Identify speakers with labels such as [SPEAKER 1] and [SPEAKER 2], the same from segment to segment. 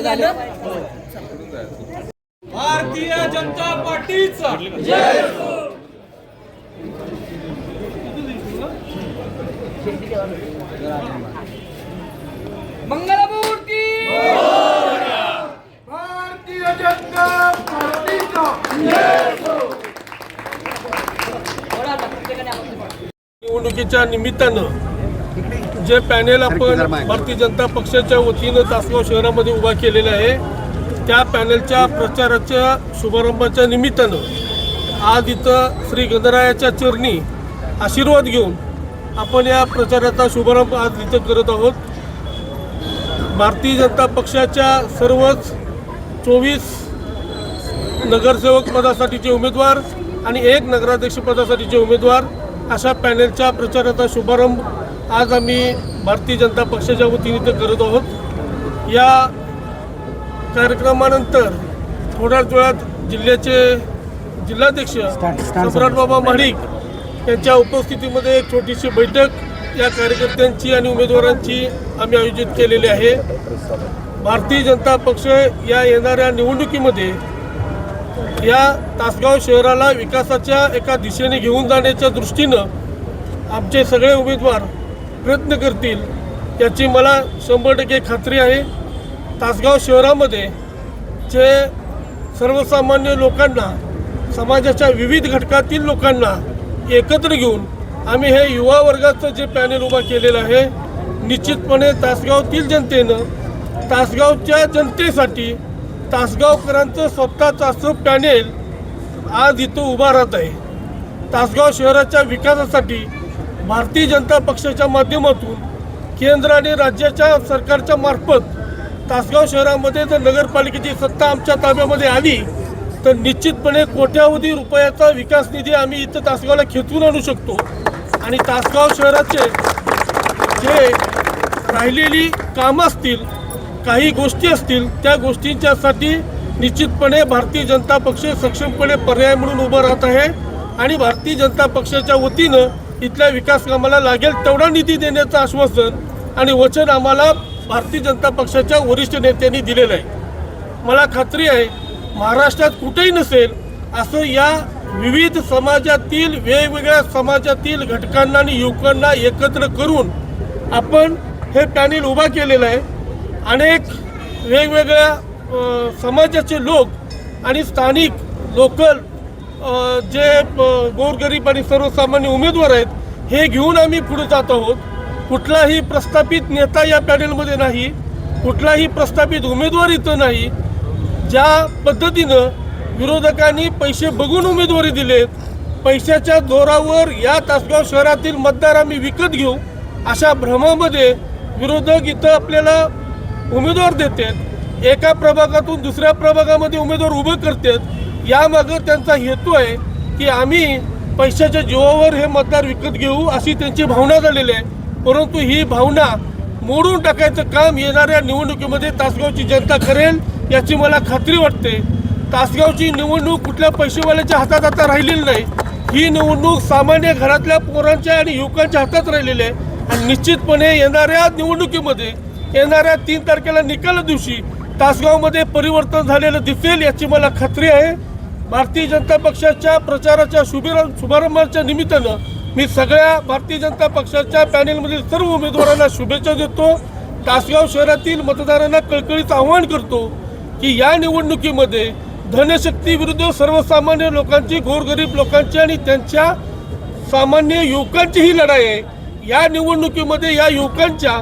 [SPEAKER 1] झालं.
[SPEAKER 2] भारतीय जनता पार्टीचा.
[SPEAKER 1] मंगलमूर्ती.
[SPEAKER 3] भारतीय जनता पार्टीचा.
[SPEAKER 2] निवडणुकीच्या निमित्तानं जे पॅनेल आपण भारतीय जनता पक्षाच्या वतीनं तासगाव शहरामध्ये उभा केलेलं आहे त्या पॅनेलच्या प्रचाराच्या शुभारंभाच्या निमित्तानं आज इथं श्री गणरायाच्या चरणी आशीर्वाद घेऊन आपण या प्रचाराचा शुभारंभ आज इथं करत आहोत. भारतीय जनता पक्षाच्या सर्वच चोवीस नगरसेवक पदासाठीचे उमेदवार आणि एक नगराध्यक्ष पदासाठीचे उमेदवार अशा पॅनेलच्या प्रचाराचा शुभारंभ आज आम्ही भारतीय जनता पक्षाच्या वतीने इथं करत आहोत. या कार्यक्रमानंतर थोड्याच वेळात जिल्ह्याचे जिल्हाध्यक्ष सम्राट बाबा महाडिक यांच्या उपस्थितीमध्ये एक छोटीशी बैठक या कार्यकर्त्यांची आणि उमेदवारांची आम्ही आयोजित केलेली आहे. भारतीय जनता पक्ष या येणाऱ्या निवडणुकीमध्ये या तासगाव शहराला विकासाच्या एका दिशेने घेऊन जाण्याच्या दृष्टीनं आमचे सगळे उमेदवार प्रयत्न करतील याची मला शंभर टक्के खात्री आहे. तासगाव शहरामध्ये जे सर्वसामान्य लोकांना समाजाच्या विविध घटकातील लोकांना एकत्र घेऊन आम्ही हे युवा वर्गाचं जे पॅनेल उभा केलेलं आहे निश्चितपणे तासगावतील जनतेनं तासगावच्या जनतेसाठी तासगावकरांचं स्वतःचं असं पॅनेल आज इथं उभा राहत आहे. तासगाव शहराच्या विकासासाठी भारतीय जनता पक्षाच्या माध्यमातून केंद्र आणि राज्याच्या सरकारच्या मार्फत तासगाव शहरामध्ये जर नगरपालिकेची सत्ता आमच्या ताब्यामध्ये आली तर निश्चितपणे कोट्यावधी रुपयाचा विकास निधी आम्ही इथं तासगावला खेचून आणू शकतो. आणि तासगाव शहराचे जे राहिलेली कामं असतील काही गोष्टी असतील त्या गोष्टींच्यासाठी निश्चितपणे भारतीय जनता पक्ष सक्षमपणे पर्याय म्हणून उभं राहत आहे. आणि भारतीय जनता पक्षाच्या वतीनं इथल्या विकास कामाला लागेल तेवढा निधी देण्याचं आश्वासन आणि वचन आम्हाला भारतीय जनता पक्षाच्या वरिष्ठ नेत्यांनी दिलेलं आहे. मला खात्री आहे महाराष्ट्रात कुठेही नसेल असं या विविध समाजातील वेगवेगळ्या समाजातील घटकांना आणि युवकांना एकत्र करून आपण हे पॅनेल उभा केलेलं आहे. अनेक वेगवेगळ्या समाजाचे लोक आणि स्थानिक लोकल जे गोरगरीब आणि सर्वसामान्य उमेदवार आहेत हे घेऊन आम्ही पुढे जात आहोत. कुठलाही प्रस्थापित नेता या पॅनेलमध्ये नाही कुठलाही प्रस्थापित उमेदवार इथं नाही. ज्या पद्धतीनं विरोधकांनी पैसे बघून उमेदवारी दिलेत पैशाच्या जोरावर या तासगाव शहरातील मतदार आम्ही विकत घेऊ अशा भ्रमामध्ये विरोधक इथं आपल्याला उमेदवार देतात. एका प्रभागातून दुसऱ्या प्रभागामध्ये उमेदवार उभे करतात. यामागं त्यांचा हेतू आहे की आम्ही पैशाच्या जीवावर हे मतदार विकत घेऊ अशी त्यांची भावना झालेली आहे. परंतु ही भावना मोडून टाकायचं काम येणाऱ्या निवडणुकीमध्ये तासगावची जनता करेल याची मला खात्री वाटते. तासगावची निवडणूक कुठल्या पैसेवाल्याच्या हातात आता राहिलेली नाही. ही निवडणूक सामान्य घरातल्या पोरांच्या आणि युवकांच्या हातात राहिलेली आहे. आणि निश्चितपणे येणाऱ्या निवडणुकीमध्ये येणाऱ्या तीन तारखेला निकाल दिवशी तासगावमध्ये परिवर्तन झालेलं दिसेल याची मला खात्री आहे. भारतीय जनता पक्षाच्या प्रचाराच्या शुभारं शुभारंभाच्या निमित्तानं मी सगळ्या भारतीय जनता पक्षाच्या पॅनेलमधील सर्व उमेदवारांना शुभेच्छा देतो. तासगाव शहरातील मतदारांना कळकळीचं आवाहन करतो की या निवडणुकीमध्ये धनशक्ती विरुद्ध सर्वसामान्य लोकांची गोरगरीब लोकांची आणि त्यांच्या सामान्य युवकांची ही लढाई आहे. या निवडणुकीमध्ये या युवकांच्या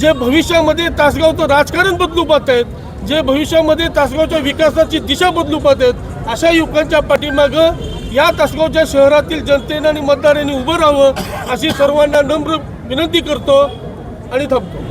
[SPEAKER 2] जे भविष्यामध्ये तासगावचं राजकारण बदलू पाहत आहेत जे भविष्यामध्ये तासगावच्या विकासाची दिशा बदलू पाहत आहेत अशा युवकांच्या पाठीमागं या तासगावच्या शहरातील जनतेनं आणि मतदारांनी उभं राहावं अशी सर्वांना नम्र विनंती करतो आणि थांबतो.